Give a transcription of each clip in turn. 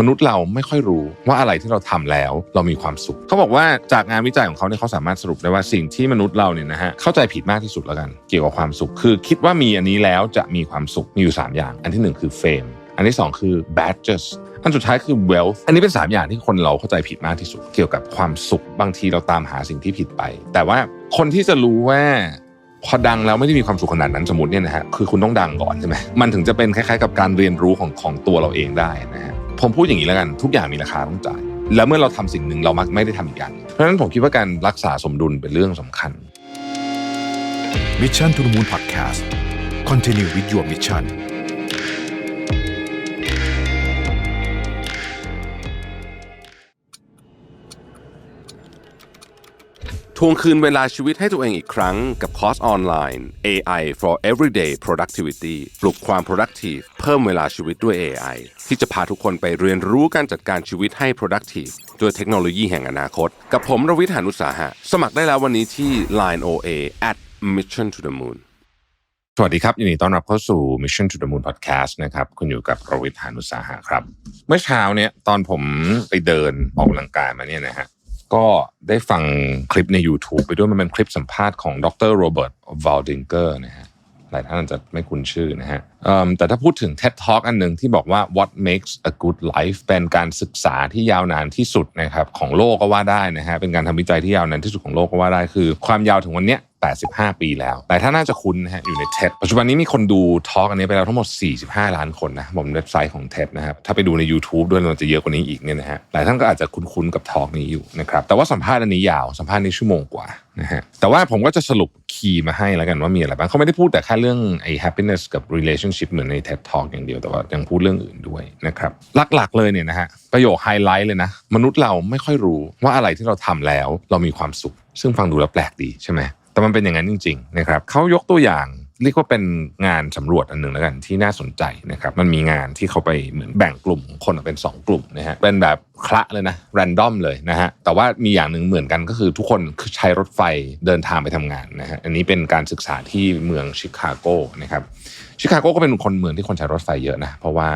มนุษย์เราไม่ค่อยรู้ว่าอะไรที่เราทำแล้วเรามีความสุข เขาบอกว่าจากงานวิจัยของเขาเนี่ยเขาสามารถสรุปได้ว่าสิ่งที่มนุษย์เราเนี่ยนะฮะเข้าใจผิดมากที่สุดแล้วกัน เกี่ยวกับความสุข คือคิดว่ามีอันนี้แล้วจะมีความสุขมีอยู่ 3 อย่าง อันที่ 1 คือ fame อันที่ 2 คือ badges อันสุดท้ายคือ wealth อันนี้เป็น 3 อย่างที่คนเราเข้าใจผิดมากที่สุด เกี่ยวกับความสุขบางทีเราตามหาสิ่งที่ผิดไป แต่ว่าคนที่จะรู้ว่าพอดังแล้วไม่ได้มีความสุขขนาดนั้นสมมติเนี่ยนะฮะคือคุณต้องดังก่อนใช่ไหมมันถึงจะเป็นคล้ายๆ กับการเรียนรู้ของของตัวเราเองได้นะฮะ ผมพูดอย่างนี้แล้วกัน ทุกอย่างมีราคาต้องจ่าย แล้วเมื่อเราทำสิ่งหนึ่งเรามักไม่ได้ทำอีกอย่าง เพราะฉะนั้นผมคิดว่าการรักษาสมดุลเป็นเรื่องสำคัญ Mission to the Moon Podcast Continue with your mission ทวงคืนเวลาชีวิตให้ตัวเองอีกครั้งกับคอร์สออนไลน์ AI for Everyday Productivity ปลุกความ productive เพิ่มเวลาชีวิตด้วย AI ที่จะพาทุกคนไปเรียนรู้การจัดการชีวิตให้ productive ด้วยเทคโนโลยีแห่งอนาคต กับผมรวิทยานุสาหะ สมัครได้แล้ววันนี้ที่ Line OA at Mission to the Moon สวัสดีครับยินดีต้อนรับเข้าสู่ Mission to the Moon Podcast นะครับคุณอยู่กับรวิทยานุสาหะครับ เมื่อเช้าเนี่ยตอนผมไปเดินออกกำลังกายมาเนี่ยนะฮะ ก็ได้ฟังคลิปใน YouTube ไปด้วยมันเป็นคลิปสัมภาษณ์ของดรโรเบิร์ตวาลดิงเกอร์นะฮะหลายท่านอาจจะไม่คุ้นชื่อนะฮะแต่ถ้าพูดถึง TED Talk อันหนึ่งที่บอกว่า what makes a good life เป็นการศึกษาที่ยาวนานที่สุดนะครับของโลกก็ว่าได้นะฮะเป็นการทำวิจัยที่ยาวนานที่สุดของโลกก็ว่าได้คือ ความยาวถึงวันเนี้ย 85 ปีแล้วหลายท่าน่าจะคุ้นนะฮะอยู่ใน TED ปัจจุบันนี้มีคนดูทอล์กอันนี้ไปแล้วทั้งหมด 45 ล้านคนนะผมเว็บไซต์ของ TED นะครับถ้าไปดูใน YouTube ด้วยมันจะเยอะกว่านี้อีกเนี่ยนะฮะหลายท่านก็อาจจะคุ้นๆกับทอล์กนี้อยู่นะครับแต่ว่าสัมภาษณ์อันนี้ยาวสัมภาษณ์นี้ชั่วโมงกว่านะฮะแต่ว่าผมก็จะสรุปคีย์มาให้แล้วกันว่ามีอะไรบ้างเขาไม่ได้พูดแต่แค่เรื่องไอ้ happiness กับ relationship เหมือนใน TED Talk อย่างเดียวแต่ว่ายังพูดเรื่องอื่นด้วยนะครับหลักๆเลยเนี่ยนะฮะประโยคไฮไลท์เลยนะมนุษย์เราไม่ค่อยรู้ว่าอะไรที่เราทำแล้ว เรามีความสุข ซึ่งฟังดูแล้วแปลกดีใช่ไหม แต่มันเป็นอย่างนั้นจริง ๆ นะครับเขายกตัวอย่างเรียกว่าเป็นงานสำรวจอันหนึ่งแล้วกันที่น่าสนใจนะครับ มันมีงานที่เขาไปเหมือนแบ่งกลุ่มคนออกเป็น 2 กลุ่มนะฮะเป็นแบบคละเลยนะแรนดอมเลยนะฮะแต่ว่ามีอย่างหนึ่งเหมือนกันก็คือทุกคนใช้รถไฟเดินทางไปทำงานนะฮะอันนี้เป็นการศึกษาที่เมืองชิคาโกนะครับ ชิคาโกก็เป็นคนเมืองที่คนใช้รถไฟเยอะนะ เพราะว่า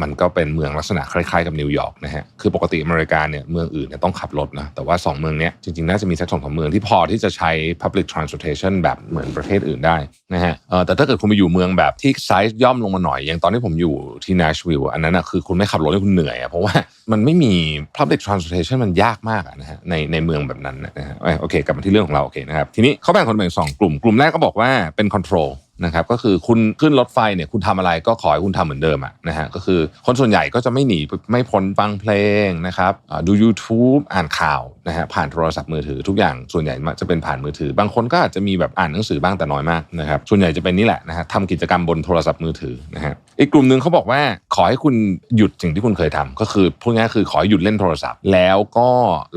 มันก็เป็นเมืองลักษณะคล้ายๆกับนิวยอร์กนะฮะ คือปกติอเมริกาเนี่ยเมืองอื่นเนี่ยต้องขับรถนะ แต่ว่า 2 เมืองเนี้ยจริงๆ น่าจะมีสักสองสามเมืองที่พอที่จะใช้ public transportation แบบเหมือนประเทศอื่นได้นะฮะแต่ถ้าเกิดคุณไปอยู่เมืองแบบที่ไซส์ย่อมลงมาหน่อย อย่างตอนที่ผมอยู่ที่ Nashville อันนั้นนะคือคุณไม่ขับรถให้คุณเหนื่อยอะเพราะว่ามันไม่มี public transportation มันยากมากะนะฮะในในเมืองแบบนั้นนะฮะโอเคกลับมาที่เรื่องของเราโอเคนะครับทีนี้เขาแบ่งคนเป็นสองกลุ่มกลุ่มแรกก็บอกว่าเป็น control นะครับก็คือคุณขึ้นรถไฟเนี่ยคุณทำอะไรก็ขอให้คุณทำเหมือนเดิมอะนะฮะก็คือคนส่วนใหญ่ก็จะไม่หนีไม่พ้นฟังเพลงนะครับดู YouTube อ่านข่าวนะฮะผ่านโทรศัพท์มือถือทุกอย่างส่วนใหญ่จะเป็นผ่านมือถือ บางคนก็อาจจะมีแบบอ่านหนังสือบ้างแต่น้อยมากนะครับส่วนใหญ่จะเป็นนี่แหละนะฮะทำกิจกรรมบนโทรศัพท์มือถือนะฮะ อีกกลุ่มหนึ่งเขาบอกว่าขอให้คุณหยุดสิ่งที่คุณเคยทำก็คือพูดง่ายคือขอให้หยุดเล่นโทรศัพท์ แล้วก็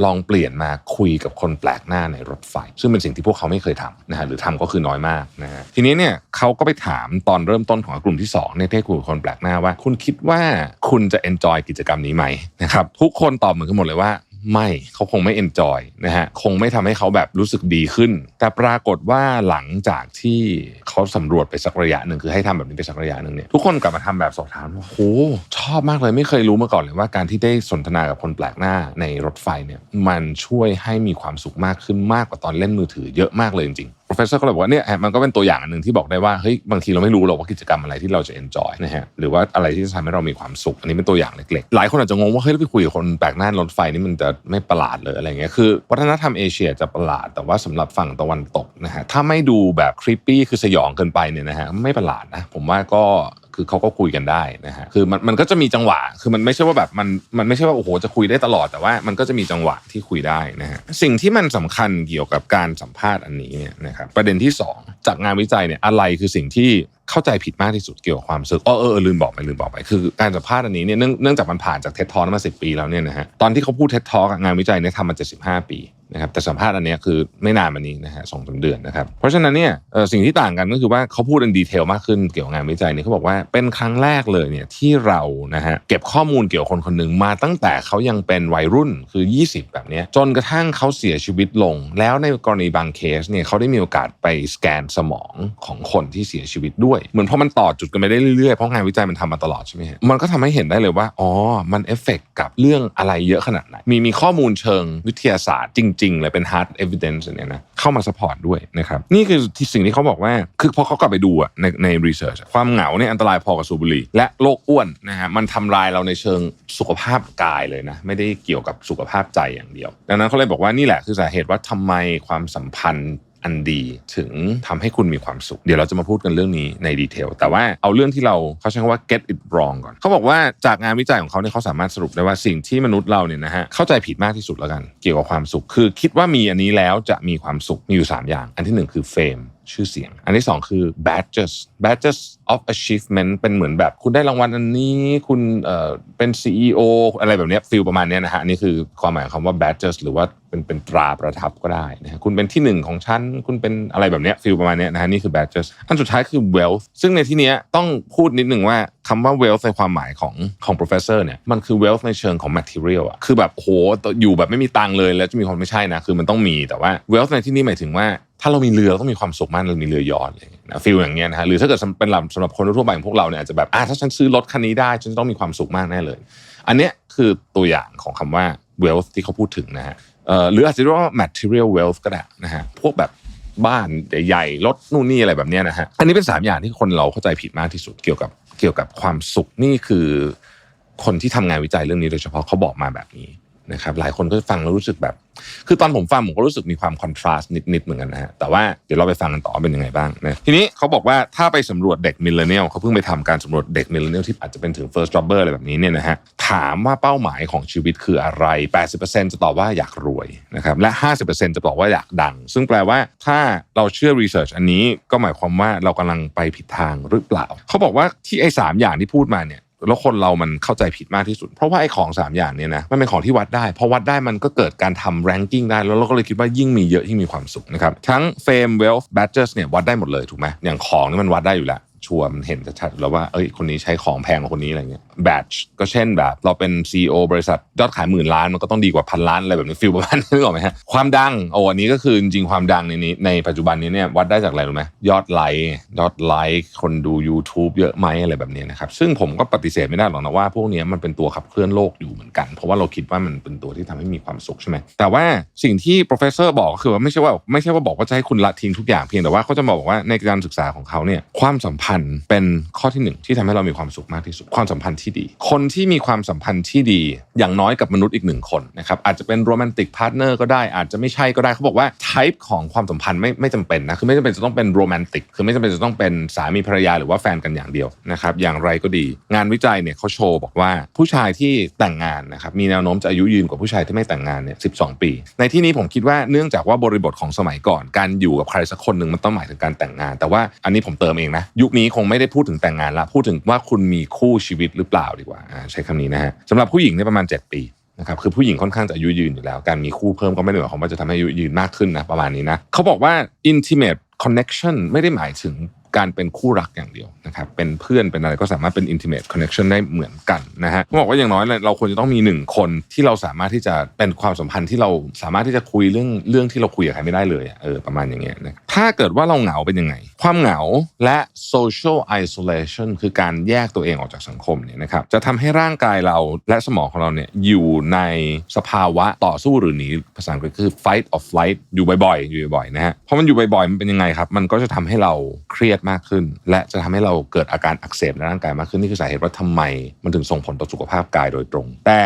ลองเปลี่ยนมาคุยกับคนแปลกหน้าในรถไฟ ซึ่งเป็นสิ่งที่พวกเขาไม่เคยทำนะฮะหรือทำก็คือน้อยมากนะฮะทีนี้เนี่ยเขาก็ไปถามตอนเริ่มต้นของกลุ่มที่2เนี่ยที่คุยกับคนแปลกหน้าว่า คุณคิดว่าคุณจะ enjoy กิจกรรมนี้ไหมนะครับทุกคนตอบเหมือนกันหมดเลยว่า ไม่เขาคงไม่เอนจอยนะฮะคงไม่ทำให้เขาแบบรู้สึกดีขึ้น แต่ปรากฏว่าหลังจากที่เขาสำรวจไปสักระยะหนึ่งคือให้ทำแบบนี้ไปสักระยะหนึ่งเนี่ยทุกคนกลับมาทำแบบสอบถามว่าโหชอบมากเลยไม่เคยรู้มาก่อนเลยว่าการที่ได้สนทนากับคนแปลกหน้าในรถไฟเนี่ยมันช่วยให้มีความสุขมากขึ้นมากกว่าตอนเล่นมือถือเยอะมากเลยจริง professor ก็เลยบอกว่าเนี่ยมันก็เป็นตัวอย่างหนึ่งที่บอกได้ว่าเฮ้ยบางทีเราไม่รู้หรอกว่ากิจกรรมอะไรที่เราจะ enjoy นะฮะหรือว่าอะไรที่จะทำให้เรามีความสุข อันนี้เป็นตัวอย่างเล็กๆ หลายคนอาจจะงงว่าเฮ้ยเราไปคุยกับคนแปลกหน้ารถไฟนี่มันจะไม่ประหลาดเลยอะไรเงี้ยคือวัฒนธรรมเอเชียจะประหลาด แต่ว่าสำหรับฝั่งตะวันตกนะฮะถ้าไม่ดูแบบครีปปี้คือสยองเกินไปเนี่ยนะฮะไม่ประหลาดนะผมว่าก็ คือเขาก็คุยกันได้นะฮะคือมันมันก็จะมีจังหวะ คือมันไม่ใช่ว่าแบบมันมันไม่ใช่ว่าโอ้โหจะคุยได้ตลอดแต่ว่ามันก็จะมีจังหวะที่คุยได้นะฮะสิ่งที่มันสำคัญเกี่ยวกับการสัมภาษณ์อันนี้เนี่ยนะครับประเด็นที่สองจากงานวิจัยเนี่ยอะไรคือสิ่งที่เข้าใจผิดมากที่สุดเกี่ยวกับความรู้สึกอ๋อเออลืมบอกไปลืมบอกไปคือการสัมภาษณ์อันนี้เนี่ยเนื่องจากมันผ่านจากเท็ดทอมาสิปีแล้วเนี่ยนะฮะตอนที่เขาพูดเท็ดทองานวิจัยเนี่ยทำมา75 ปี นะครับแต่สัมภาษณ์อันนี้คือไม่นานมานี้นะฮะสองสามเดือนนะครับ เพราะฉะนั้นเนี่ยสิ่งที่ต่างกันก็คือว่าเขาพูดในดีเทลมากขึ้นเกี่ยวกับงานวิจัยเนี่ยเขาบอกว่าเป็นครั้งแรกเลยเนี่ยที่เรานะฮะเก็บข้อมูลเกี่ยวกับคนคนหนึ่งมาตั้งแต่เขายังเป็นวัยรุ่นคือ 20 แบบนี้จนกระทั่งเขาเสียชีวิตลง แล้วในกรณีบางเคสเนี่ยเขาได้มีโอกาสไปสแกนสมองของคนที่เสียชีวิตด้วย เหมือนพอมันต่อจุดกันไปได้เรื่อยๆเพราะงานวิจัยมันทำมาตลอดใช่ไหมฮะมันก็ทำให้เห็นได้เลยว่าอ๋อมันเอฟเฟกกับเรื่องอะไรเยอะขนาดไหนมีมีข้อมูลเชิงวิทยาศาสตร์จริงๆเลยเป็น hard evidence เนี่ยนะเข้ามาสปอร์ตด้วยนะครับนี่คือที่สิ่งที่เขาบอกว่าคือพอเขากลับไปดูอะในในรีเสิร์ชความเหงาเนี่ยอันตรายพอกับสูบบุหรี่และโรคอ้วนนะฮะมันทำลายเราในเชิงสุขภาพกายเลยนะไม่ได้เกี่ยวกับสุขภาพใจอย่างเดียว ดังนั้นเขาเลยบอกว่านี่แหละคือสาเหตุว่าทำไมความสัมพันธ์ อันดีถึงทำให้คุณมีความสุข เดี๋ยวเราจะมาพูดกันเรื่องนี้ในดีเทล แต่ว่าเอาเรื่องที่เราเขาใช้คำว่า get it wrong ก่อน เขาบอกว่าจากงานวิจัยของเขาเนี่ยเขาสามารถสรุปได้ว่าสิ่งที่มนุษย์เราเนี่ยนะฮะเข้าใจผิดมากที่สุดแล้วกัน เกี่ยวกับความสุข คือคิดว่ามีอันนี้แล้วจะมีความสุขมีอยู่ 3 อย่าง อันที่หนึ่งคือเฟม ชื่อเสียง อันที่สองคือ badges badges of achievement เป็นเหมือนแบบคุณได้รางวัลอันนี้คุณเอ่อเป็น CEO อะไรแบบเนี้ฟิลประมาณเนี้ยนะฮะนี่คือความหมายของคำว่า badges หรือว่าเป็นเป็นตราประทับก็ได้นะฮะคุณเป็นที่หนึ่งของฉันคุณเป็นอะไรแบบเนี้ยฟิลประมาณเนี้ยนะฮะนี่คือ badges อันสุดท้ายคือ wealth ซึ่งในที่เนี้ยต้องพูดนิดหนึ่งว่าคำว่า wealth ในความหมายของของ professor เนี่ยมันคือ wealth ในเชิงของ material อะคือแบบโหอยู่แบบไม่มีตังเลยแล้วจะมีคนไม่ใช่นะคือมันต้องมีแต่ว่า wealth ในที่นี้หมายถึงว่า ถ้าเรามีเรือเราต้องมีความสุขมากเรามีเรือยอชต์อะไรอย่างเลยนะฟิลอย่างเงี้ยนะฮะหรือถ้าเกิดเป็นลำสำหรับคนทั่วไปอย่างพวกเราเนี่ยอาจจะแบบอะถ้าฉันซื้อรถคันนี้ได้ฉันจะต้องมีความสุขมากแน่เลย อันเนี้ยคือตัวอย่างของคำว่า wealth ที่เขาพูดถึงนะฮะหรืออาจจะเรียกว่า material wealth ก็ได้นะฮะพวกแบบบ้านใหญ่ๆรถนู่นนี่อะไรแบบเนี้ยนะฮะอันนี้เป็นสามอย่างที่คนเราเข้าใจผิดมากที่สุดเกี่ยวกับเกี่ยวกับความสุขนี่คือ คนที่ทำงานวิจัยเรื่องนี้โดยเฉพาะเขาบอกมาแบบนี้ นะครับหลายคนก็ฟังแล้วรู้สึกแบบ คือตอนผมฟังผมก็รู้สึกมีความคอนทราสต์นิดๆเหมือนกันนะฮะแต่ว่าเดี๋ยวเราไปฟังกันต่อเป็นยังไงบ้างนะทีนี้เขาบอกว่าถ้าไปสำรวจเด็กมิลเลนเนียลเขาเพิ่งไปทำการสำรวจเด็กมิลเลนเนียลที่อาจจะเป็นถึง first jobber อะไรแบบนี้เนี่ยนะฮะถามว่าเป้าหมายของชีวิตคืออะไร 80%จะตอบว่าอยากรวยนะครับและ 50%จะบอกว่าอยากดัง ซึ่งแปลว่าถ้าเราเชื่อรีเสิร์ชอันนี้ก็หมายความว่าเรากำลังไปผิดทางหรือเปล่า เขาบอกว่าที่ไอ้สามอย่างที่พูดมาเนี่ย แล้วคนเรามันเข้าใจผิดมากที่สุด เพราะว่าไอ้ของ 3 อย่างเนี่ยนะมันเป็นของที่วัดได้ พอวัดได้มันก็เกิดการทำแรงกิ้งได้ แล้วเราก็เลยคิดว่ายิ่งมีเยอะยิ่งมีความสุขนะครับ ทั้ง fame wealth badges เนี่ยวัดได้หมดเลยถูกไหมอย่างของนี่มันวัดได้อยู่แล้ว ชัวร์มันเห็นชัดๆแล้วว่าเอ้ยคนนี้ใช้ของแพงกว่าคนนี้อะไรเงี้ย badge ก็เช่นแบบ เราเป็น CEO บริษัทยอดขายหมื่นล้านมันก็ต้องดีกว่าพันล้านอะไรแบบนี้ฟิลประมาณนี้นึกออกไหมฮะความดังโอ้อันนี้ก็คือจริงๆความดังในนี้ในปัจจุบันนี้เนี่ยวัดได้จากอะไรรู้ไหมยอดไลค์ยอดไลค์คนดู YouTube เยอะไหมอะไรแบบนี้นะครับซึ่งผมก็ปฏิเสธไม่ได้หรอกนะว่าพวกนี้มันเป็นตัวขับเคลื่อนโลกอยู่เหมือนกัน เพราะว่าเราคิดว่ามันเป็นตัวที่ทำให้มีความสุขใช่ไหมแต่ว่าสิ่งที่ professor บอกก็คือว่าไม่ใช่ว่าไม่ใช่ว่าบอกว่าจะให้คุณละทิ้งทุกอย่างเพียงแต่ว่าเขาจะบอกว่าในการศึกษาของเขาเนี่ยความสัมพันธ์เป็นข้อที่หนึ่งที่ทำให้เรามีความสุขมากที่สุดความสัมพันธ์ที่ดี คนที่มีความสัมพันธ์ที่ดีอย่างน้อยกับมนุษย์อีกหนึ่งคนนะครับอาจจะเป็นโรแมนติกพาร์ทเนอร์ก็ได้อาจจะไม่ใช่ก็ได้เขาบอกว่า type ของความสัมพันธ์ไม่ไม่จำเป็นนะคือไม่จำเป็นจะต้องเป็นโรแมนติกคือไม่จำเป็นจะต้องเป็นสามีภรรยาหรือว่าแฟนกันอย่างเดียวนะครับอย่างไรก็ดี งานวิจัยเนี่ยเขาโชว์บอกว่าผู้ชายที่แต่งงานนะครับมีแนวโน้มจะอายุยืนกว่าผู้ชายที่ไม่แต่งงานเนี่ย12ปี ในที่นี้ผมคิดว่าเนื่องจากว่าบริบทของสมัยก่อน การอยู่กับใครสักคนหนึ่งมันต้องหมายถึงการแต่งงาน แต่ว่าอันนี้ผมเติมเองนะยุคนี้คงไม่ได้พูดถึงแต่งงานละพูดถึงว่าคุณมีคู่ชีวิตหรือเปล่าดีกว่าใช้คำนี้นะฮะสำหรับผู้หญิงเนี่ยประมาณ 7 ปีนะครับคือผู้หญิงค่อนข้างจะอายุยืนอยู่แล้ว การมีคู่เพิ่มก็ไม่ได้หมายความว่าจะทำให้อายุยืนมากขึ้นนะประมาณนี้นะเขาบอกว่า intimate connection ไม่ได้หมายถึง การเป็นคู่รักอย่างเดียวนะครับเป็นเพื่อนเป็นอะไรก็สามารถเป็น intimate connection ได้เหมือนกันนะฮะเขาบอกว่าอย่างน้อยเราควรจะต้องมีหนึ่งคนที่เราสามารถที่จะเป็นความสัมพันธ์ที่เราสามารถที่จะคุยเรื่องเรื่องที่เราคุยกับใครไม่ได้เลยเออประมาณอย่างเงี้ยนะถ้าเกิดว่าเราเหงาเป็นยังไง ความเหงาและ social isolation คือการแยกตัวเองออกจากสังคมเนี่ยนะครับจะทำให้ร่างกายเราและสมองของเราเนี่ยอยู่ในสภาวะต่อสู้หรือหนีภาษาอังกฤษคือ fight or flight อยู่บ่อยๆอยู่บ่อยๆนะฮะเพราะมันอยู่บ่อยๆมันเป็นยังไงครับ มันก็จะทำให้เราเครียดมากขึ้น และจะทำให้เราเกิดอาการอักเสบในร่างกายมากขึ้นนี่คือสาเหตุว่าทำไม มันถึงส่งผลต่อสุขภาพกายโดยตรง แต่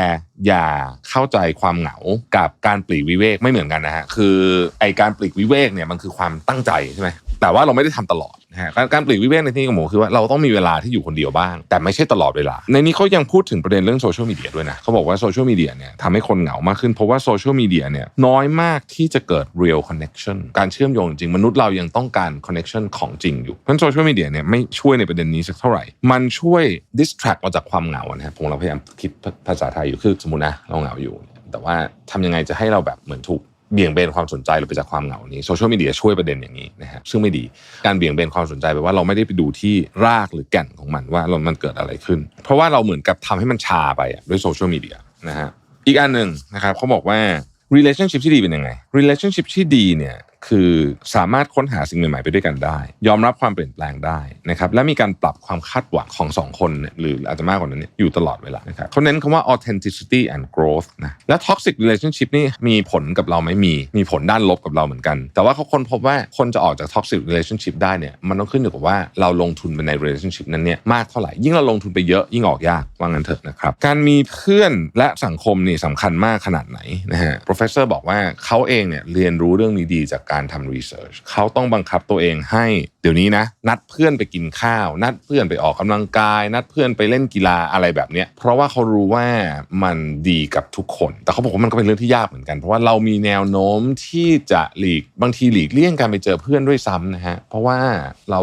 อย่าเข้าใจความเหงากับการปลีกวิเวกไม่เหมือนกันนะฮะคือไอการปลีกวิเวกเนี่ยมันคือความตั้งใจใช่ไหม แต่ว่าเราไม่ได้ทำตลอดนะฮะการปลีกวิเวกในที่นี้ของผมคือว่าเราต้องมีเวลาที่อยู่คนเดียวบ้าง แต่ไม่ใช่ตลอดเวลา ในนี้เขายังพูดถึงประเด็นเรื่องโซเชียลมีเดียด้วยนะเขาบอกว่าโซเชียลมีเดียเนี่ยทำให้คนเหงามากขึ้นเพราะว่าโซเชียลมีเดียเนี่ยน้อยมากที่จะเกิด real connection การเชื่อมโยงจริงมนุษย์เรายังต้องการ connection ของจริงอยู่เพราะโซเชียลมีเดียเนี่ยไม่ช่วยในประเด็นนี้สักเท่าไหร่ มันช่วย distract เราจากความเหงานะฮะผมเราพยายามคิดภาษาไทยอยู่คือสมมตินะเราเหงาอยู่ แต่ว่าทำยังไงจะให้เราแบบเหมือนถูก เบี่ยงเบนความสนใจเราไปจากความเหงานี้โซเชียลมีเดียช่วยประเด็นอย่างนี้นะฮะซึ่งไม่ดีการเบี่ยงเบนความสนใจไปว่าเราไม่ได้ไปดูที่รากหรือแก่นของมันว่าเรามันเกิดอะไรขึ้น เพราะว่าเราเหมือนกับทำให้มันชาไปด้วยโซเชียลมีเดียนะฮะอีกอันหนึ่งนะครับเขาบอกว่า relationship ที่ดีเป็นยังไง relationship ที่ดีเนี่ย คือสามารถค้นหาสิ่งใหม่ๆไปด้วยกันได้ ยอมรับความเปลี่ยนแปลงได้นะครับและมีการปรับความคาดหวังของสองคนเนี่ยหรืออาจจะมากกว่านั้นเนี่ยอยู่ตลอดเวลานะครับเขาเน้นคำว่า authenticity and growth นะและ toxic relationship นี่มีผลกับเราไหมมีมีผลด้านลบกับเราเหมือนกัน แต่ว่าเขาค้นพบว่าคนจะออกจาก toxic relationship ได้เนี่ยมันต้องขึ้นอยู่กับว่าเราลงทุนไปใน relationship นั้นเนี่ยมากเท่าไหร่ยิ่งเราลงทุนไปเยอะยิ่งออกยากว่างั้นเถอะนะครับการมีเพื่อนและสังคมนี่สำคัญมากขนาดไหนนะฮะ professor บอกว่าเขาเองเนี่ยเรียนรู้เรื่องนี้ดีจากการการทำรีเสิร์ชเขาต้องบังคับตัวเองให้ เดี๋ยวนี้นะ นัดเพื่อนไปกินข้าว นัดเพื่อนไปออกกำลังกาย นัดเพื่อนไปเล่นกีฬาอะไรแบบเนี้ยเพราะว่าเขารู้ว่ามันดีกับทุกคน แต่เขาบอกว่ามันก็เป็นเรื่องที่ยากเหมือนกันเพราะว่าเรามีแนวโน้มที่จะหลีกบางทีหลีกเลี่ยงการไปเจอเพื่อนด้วยซ้ำนะฮะเพราะว่าเรา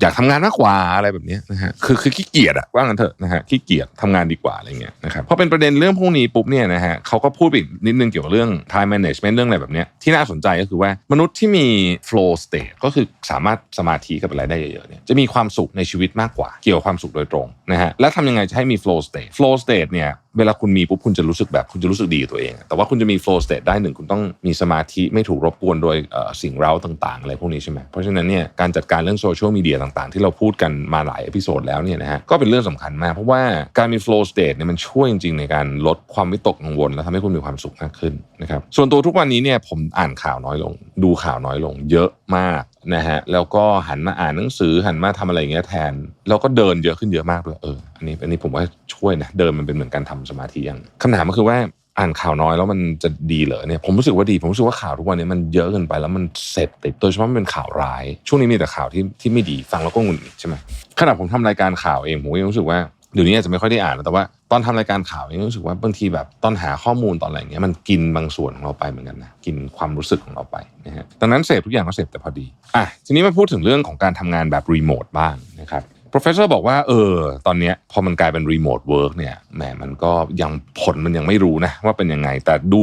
อยากทำงานมากกว่าอะไรแบบนี้นะฮะคือคือขี้เกียจอะว่างั้นเถอะนะฮะขี้เกียจทำงานดีกว่าอะไรเงี้ยนะครับพอเป็นประเด็นเรื่องพวกนี้ปุ๊บเนี่ยนะฮะเขาก็พูดไปอีกนิดนึงเกี่ยวกับเรื่อง time management เรื่องอะไรแบบนี้ที่น่าสนใจก็คือว่ามนุษย์ที่มี flow state ก็คือสามารถสมาธิกับอะไรได้เยอะๆเนี่ยจะมีความสุขในชีวิตมากกว่า เกี่ยวกับความสุขโดยตรงนะฮะแล้วทำยังไงจะให้มี flow state flow state เนี่ย เวลาคุณมีปุ๊บคุณจะรู้สึกแบบคุณจะรู้สึกดีกับตัวเอง แต่ว่าคุณจะมี flow state ได้หนึ่งคุณต้องมีสมาธิไม่ถูกรบกวนโดยสิ่งเร้าต่างๆอะไรพวกนี้ใช่ไหมเพราะฉะนั้นเนี่ยการจัดการเรื่องโซเชียลมีเดียต่างๆ ที่เราพูดกันมาหลายเอพิโซดแล้วเนี่ยนะฮะก็เป็นเรื่องสำคัญมาก เพราะว่าการมี flow state เนี่ยมันช่วยจริงๆในการลดความวิตกกังวล และทำให้คุณมีความสุขมากขึ้นนะครับส่วนตัวทุกวันนี้เนี่ยผมอ่านข่าวน้อยลง ดูข่าวน้อยลง เยอะมากนะฮะแล้วก็หันมาอ่านหนังสือหันมาทำอะไรอย่างเงี้ยแทน แล้วก็เดินเยอะขึ้นเยอะมากด้วยเอออันนี้อันนี้ผมว่าช่วยนะเดินมันเป็นเหมือนการทำสมาธิย่างคำถามก็คือว่าอ่านข่าวน้อยแล้วมันจะดีเหรอเนี่ยผมรู้สึกว่าดี ผมรู้สึกว่าข่าวทุกวันนี้มันเยอะเกินไปแล้วมันเสพติดโดยเฉพาะมันเป็นข่าวร้าย ช่วงนี้มีแต่ข่าวที่ที่ไม่ดีฟังแล้วก็หงุดหงิดใช่ไหมขณะผมทำรายการข่าวเองผมก็ยังรู้สึกว่าเดี๋ยวนี้อาจจะไม่ค่อยได้อ่านแล้วแต่ว่าตอนทำรายการข่าวเองรู้สึกว่าบางทีแบบตอนหาข้อมูลตอนอะไรเงี้ยมันกินบางส่วนของเราไปเหมือนกันนะกินความรู้สึกของเราไปนะฮะดังนั้นเสพทุกอย่างก็เสพแต่พอดีอะทีนี้มาพูดถึงเรื่องของการทำงานแบบรีโมทบ้างนะครับ professor บอกว่าเออตอนนี้พอมันกลายเป็น remote work เนี่ยแหมมันก็ยังผลมันยังไม่รู้นะว่าเป็นยังไง แต่ดู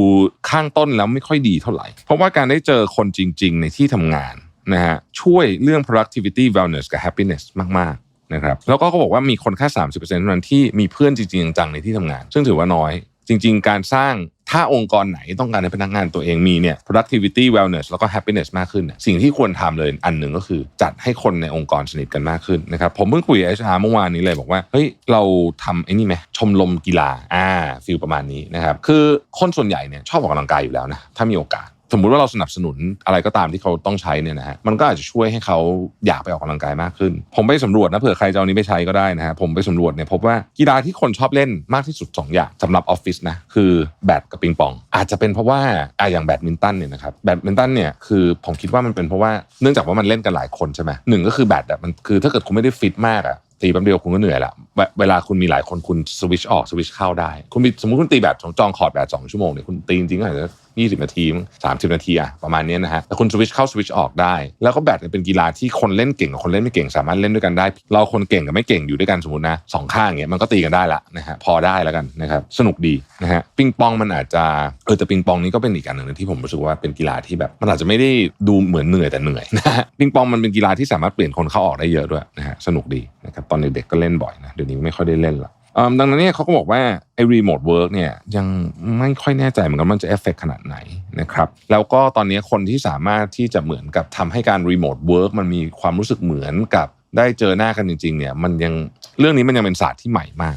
ข้างต้นแล้วไม่ค่อยดีเท่าไหร่ เพราะว่าการได้เจอคนจริง ๆ ในที่ทำงานนะฮะช่วยเรื่อง productivity wellness กับ happiness มากๆนะครับแล้วก็เขาบอกว่ามีคนแค่ 30%เท่านั้นที่มีเพื่อนจริงๆจังในที่ทำงาน ซึ่งถือว่าน้อย จริง ๆ การสร้างถ้าองค์กรไหนต้องการให้พนักงานตัวเองมีเนี่ย productivity wellness แล้วก็ happiness มากขึ้นเนี่ยสิ่งที่ควรทำเลยอันหนึ่งก็คือจัดให้คนในองค์กรสนิทกันมากขึ้นนะครับ ผมเพิ่งคุยกับ HR เมื่อวานนี้เลยบอกว่า เฮ้ย เราทำไอ้นี่ไหมชมรมกีฬาอ่าฟิลประมาณนี้นะครับ คือคนส่วนใหญ่เนี่ยชอบออกกำลังกายอยู่แล้วนะ ถ้ามีโอกาส สมมุติว่าเราสนับสนุนอะไรก็ตามที่เขาต้องใช้เนี่ยนะฮะมันก็อาจจะช่วยให้เขาอยากไปออกกำลังกายมากขึ้น ผมไปสำรวจนะเผื่อใครจะเอานี้ไปใช้ก็ได้นะฮะผมไปสำรวจเนี่ยพบว่ากีฬาที่คนชอบเล่นมากที่สุด 2 อย่างสำหรับออฟฟิศนะคือแบดกับปิงปอง อาจจะเป็นเพราะว่าอะอย่างแบดมินตันเนี่ยนะครับแบดมินตันเนี่ยคือผมคิดว่ามันเป็นเพราะว่าเนื่องจากว่ามันเล่นกันหลายคนใช่ไหมหนึ่งก็คือแบดอะมันคือถ้าเกิดคุณไม่ได้ฟิตมากอะตีแป๊บเดียวคุณก็เหนื่อยละเวลาคุณมีหลายคนคุณสวิชออกสวิชเข้าได้ คุณมีสมมติคุณตีแบบจองคอร์ดแบบสองชั่วโมงเนี่ยคุณตีจริงๆก็อาจจะ ยี่สิบนาทีสามสิบนาทีอะประมาณนี้นะฮะแต่คุณสวิชเข้าสวิชออกได้ แล้วก็แบดเนี่ยเป็นกีฬาที่คนเล่นเก่งกับคนเล่นไม่เก่งสามารถเล่นด้วยกันได้ เราคนเก่งกับไม่เก่งอยู่ด้วยกันสมมตินะสองข้างอย่างเงี้ยมันก็ตีกันได้ละนะฮะพอได้แล้วกันนะครับสนุกดีนะฮะปิงปองมันอาจจะเออแต่ปิงปองนี้ก็เป็นอีกอันหนึ่งที่ผมรู้สึกว่าเป็นกีฬาที่แบบมันอาจจะไม่ได้ดูเหมือนเหนื่อยแต่เหนื่อยนะฮะปิงปองมันเป็นกีฬาที่สามารถเปลี่ยนคนเข้าออกได้เยอะด้วยนะฮะสนุกดีนะครับตอนเด็กๆก็เล่นบ่อยนะเดี๋ยวนี้ไม่ค่อยได้เล่นละ ดังนั้นเนี่ยเขาก็บอกว่าไอ้รีโมทเวิร์กเนี่ยยังไม่ค่อยแน่ใจเหมือนกันว่ามันจะเอฟเฟกขนาดไหนนะครับแล้วก็ตอนนี้คนที่สามารถที่จะเหมือนกับทำให้การรีโมทเวิร์กมันมีความรู้สึกเหมือนกับได้เจอหน้ากันจริงๆเนี่ยมันยังเรื่องนี้มันยังเป็นศาสตร์ที่ใหม่มาก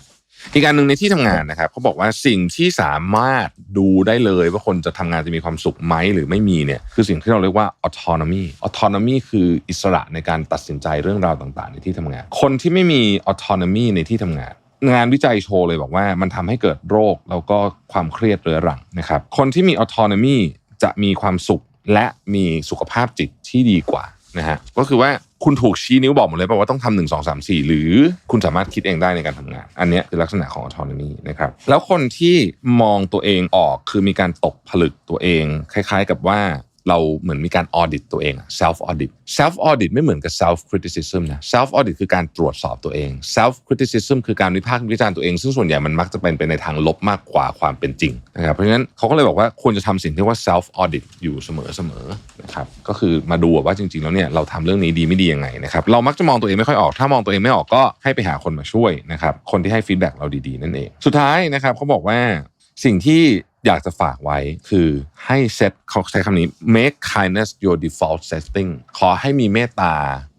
อีกการหนึ่งในที่ทำงานนะครับเขาบอกว่าสิ่งที่สามารถดูได้เลยว่าคนจะทำงานจะมีความสุขไหมหรือไม่มีเนี่ยคือสิ่งที่เราเรียกว่า autonomy autonomy คืออิสระในการตัดสินใจเรื่องราวต่างๆ ในที่ทำงาน คนที่ไม่มี autonomy ในที่ทำงาน งานวิจัยโชว์เลยบอกว่ามันทำให้เกิดโรคแล้วก็ความเครียดเรื้อรังนะครับ คนที่มี autonomy จะมีความสุขและมีสุขภาพจิตที่ดีกว่านะฮะก็คือว่าคุณถูกชี้นิ้วบอกหมดเลยป่าว่าต้องทำหนึ่งสองสามสี่หรือคุณสามารถคิดเองได้ในการทำงาน อันนี้คือลักษณะของ autonomy นะครับแล้วคนที่มองตัวเองออกคือมีการตกผลึกตัวเอง คล้าย ๆ กับว่า เราเหมือนมีการออดิตตัวเองอะ self audit self audit ไม่เหมือนกับ self criticism นะ self audit คือการตรวจสอบตัวเอง self criticism คือการวิพากษ์วิจารณ์ตัวเอง ซึ่งส่วนใหญ่มันมักจะเป็นไปในทางลบมากกว่าความเป็นจริงนะครับเพราะฉะนั้นเขาก็เลยบอกว่าควรจะทำสิ่งที่ว่า self audit อยู่เสมอๆนะครับก็คือมาดูว่าจริง ๆ แล้วเนี่ยเราทำเรื่องนี้ดีไม่ดียังไงนะครับเรามักจะมองตัวเองไม่ค่อยออก ถ้ามองตัวเองไม่ออกก็ให้ไปหาคนมาช่วยนะครับคนที่ให้ฟีดแบ็กเราดีๆนั่นเองสุดท้ายนะครับเขาบอกว่าสิ่งที่ อยากจะฝากไว้คือให้เซตเขาใช้คำนี้ make kindness your default setting ขอให้มีเมตตา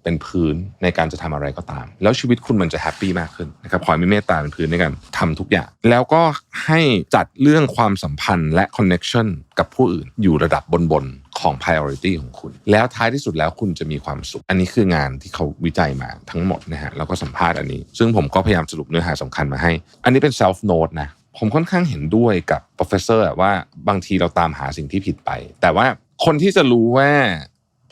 เป็นพื้นในการจะทำอะไรก็ตาม แล้วชีวิตคุณมันจะแฮปปี้มากขึ้นนะครับขอให้มีเมตตาเป็นพื้นในการทำทุกอย่าง แล้วก็ให้จัดเรื่องความสัมพันธ์และ connection กับผู้อื่น อยู่ระดับบนๆของ priority ของคุณ แล้วท้ายที่สุดแล้วคุณจะมีความสุข อันนี้คืองานที่เขาวิจัยมาทั้งหมดนะฮะแล้วก็สัมภาษณ์อันนี้ ซึ่งผมก็พยายามสรุปเนื้อหาสำคัญมาให้ อันนี้เป็น self note นะ ผมค่อนข้างเห็นด้วยกับ professor ว่าบางทีเราตามหาสิ่งที่ผิดไป แต่ว่าคนที่จะรู้ว่า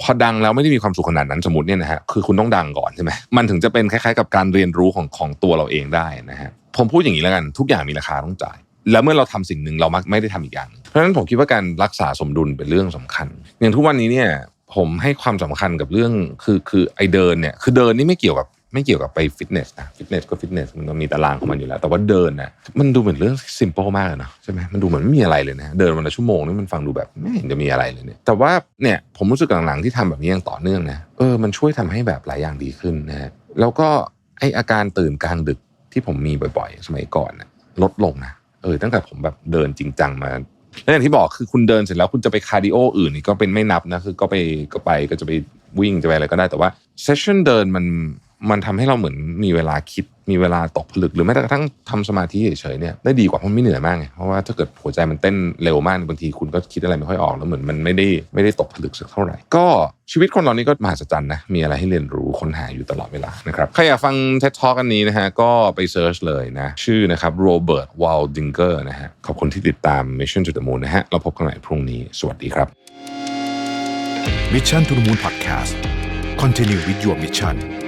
พอดังแล้วไม่ได้มีความสุขขนาดนั้นสมมติเนี่ยนะฮะคือคุณต้องดังก่อนใช่ไหมมันถึงจะเป็นคล้ายๆ กับการเรียนรู้ของของตัวเราเองได้นะฮะผมพูดอย่างนี้แล้วกันทุกอย่างมีราคาต้องจ่าย แล้วเมื่อเราทำสิ่งหนึ่งเรามักไม่ได้ทำอีกอย่างหนึ่งเพราะฉะนั้นผมคิดว่าการรักษาสมดุลเป็นเรื่องสำคัญ อย่างทุกวันนี้เนี่ยผมให้ความสำคัญกับเรื่องคือคือไอเดินเนี่ยคือเดินนี่ไม่เกี่ยวกับ ไม่เกี่ยวกับไปฟิตเนสนะฟิตเนสก็ฟิตเนสมันก็มีตารางของมันอยู่แล้ว แต่ว่าเดินนะมันดูเหมือนเรื่องซิมเปิลมากเลยเนอะใช่ไหมมันดูเหมือนไม่มีอะไรเลยนะเดินวันละชั่วโมงนี่มันฟังดูแบบไม่เห็นจะมีอะไรเลยเนี่ยแต่ว่าเนี่ยผมรู้สึกหลังๆที่ทำแบบนี้อย่างต่อเนื่องนะเออมันช่วยทำให้แบบหลายอย่างดีขึ้นนะฮะแล้วก็ไออาการตื่นกลางดึกที่ผมมีบ่อยๆ สมัยก่อนนะลดลงนะเออตั้งแต่ผมแบบเดินจริงจังมาแล้วอย่างที่บอกคือคุณเดินเสร็จแล้วคุณจะไปคาร์ดิโออื่นนี่ก็เป็นไม่นับนะคือก็ไปก็ไปก็จะไปวิ่งจะไปอะไรก็ได้แต่ว่าเซสชั่นเดินมัน มันทำให้เราเหมือนมีเวลาคิดมีเวลาตกผลึกหรือแม้กระทั่งทำสมาธิเฉยๆเนี่ยได้ดีกว่าเพราะไม่เหนื่อยมากไงเพราะว่าถ้าเกิดหัวใจมันเต้นเร็วมากบางทีคุณก็คิดอะไรไม่ค่อยออกแล้วเหมือนมันไม่ได้ไม่ได้ตกผลึกสักเท่าไหร่ ก็ชีวิตคนเรานี่ก็มหัศจรรย์นะมีอะไรให้เรียนรู้ค้นหาอยู่ตลอดเวลานะครับใครอยากฟัง TED Talk อันนี้นะฮะก็ไปเซิร์ชเลยนะชื่อนะครับโรเบิร์ตวอลดิงเกอร์นะฮะขอบคุณที่ติดตาม Mission to the Moon นะฮะเราพบกันใหม่พรุ่งนี้สวัสดีครับ Mission to the Moon Podcast Continue with your mission